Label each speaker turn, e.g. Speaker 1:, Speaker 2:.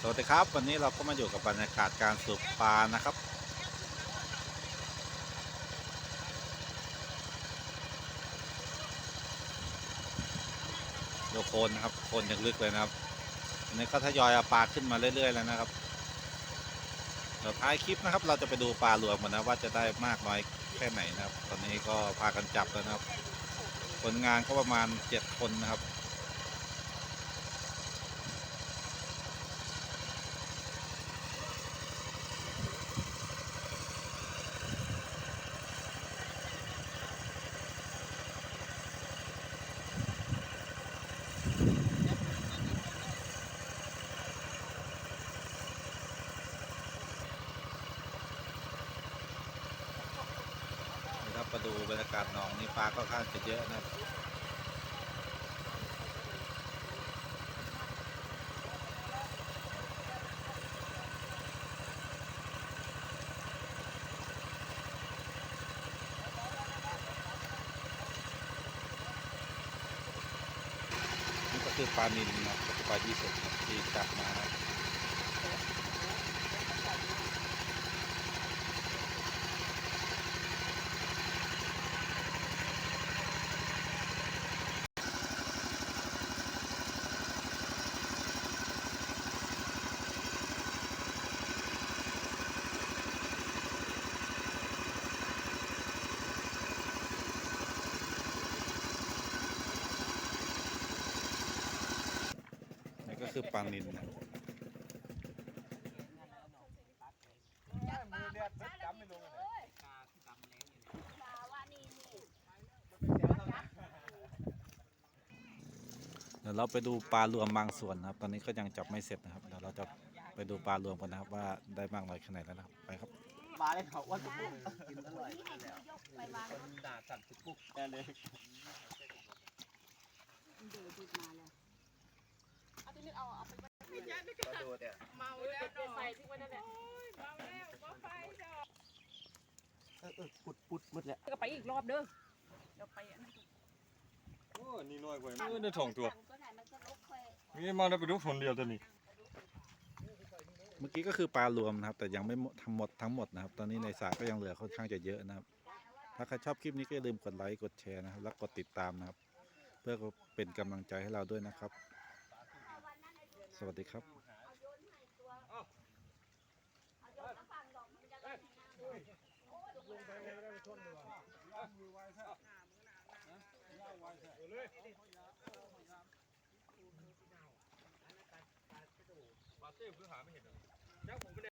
Speaker 1: สวัสดีครับ วันนี้เราก็มาอยู่กับบรรยากาศการสูบปลานะครับ ดูโคนนะครับโคนยังลึกเลยนะครับอันนี้ก็ทยอยเอาปลาขึ้นมาเรื่อย ๆ แล้วนะครับเดี๋ยวท้ายคลิปนะครับ เราจะไปดูปลารวมกันนะว่าจะได้มากน้อยแค่ไหนนะครับ ตอนนี้ก็พากันจับแล้วนะครับ ผลงานก็ประมาณเจ็ดคนนะครับ นะครับมาดูบรรยากาศหนองนี่ปลาก็ค่อนข้างจะเยอะนะนี่ก็คือปลานิลนะปลายี่สกนะครับที่จับมานะ นี่ก็คือปลานิลนะครับ
Speaker 2: มือเลือดเบิดจำไม่ลงเลย
Speaker 1: เดี๋ยวเราไปดูปลารวมบางส่วนนะครับ ตอนนี้ก็ยังจับไม่เสร็จนะครับ เดี๋ยวเราจะไปดูปลารวมกันนะครับ ว่าได้มากน้อยแค่ไหนแล้วนะครับ ไปครับ
Speaker 2: มาเลยเขาว่าทุกคนกินอร่อยคนด่าสั่นทุกปุ๊กแน่เลย
Speaker 3: เดี๋ยวดูดมาแล้ว เอาตัวนี้เอาไปไว้
Speaker 2: ก็ดูแต่
Speaker 4: เมาแล้ว
Speaker 3: ไปใส่ทิ้งไว้นั่นแหละ
Speaker 4: เมาแล้วก็ไฟดอก
Speaker 2: เออเออปุดปุดมุดแล้ว
Speaker 3: ก็ไปอีกรอบเด้อเดี๋ยวไปอันนั้น
Speaker 5: โอ้นี่น้อยกว่านี่ได้สองตัว
Speaker 3: ตัวไหนมันก็ลุกค่อย
Speaker 5: มีมาได้ไปดูคนเดียวตัวนี้
Speaker 1: เมื่อกี้ก็คือปลารวมนะครับ แต่ยังไม่ทั้งหมดทั้งหมดนะครับ ตอนนี้ในสระก็ยังเหลือค่อนข้างจะเยอะนะครับ ถ้าใครชอบคลิปนี้ก็อย่าลืมกดไลค์กดแชร์นะครับ และกดติดตามนะครับ เพื่อเป็นกำลังใจให้เราด้วยนะครับ สวัสดีครับ
Speaker 5: ปาเต้คือหาไม่เห็นเลย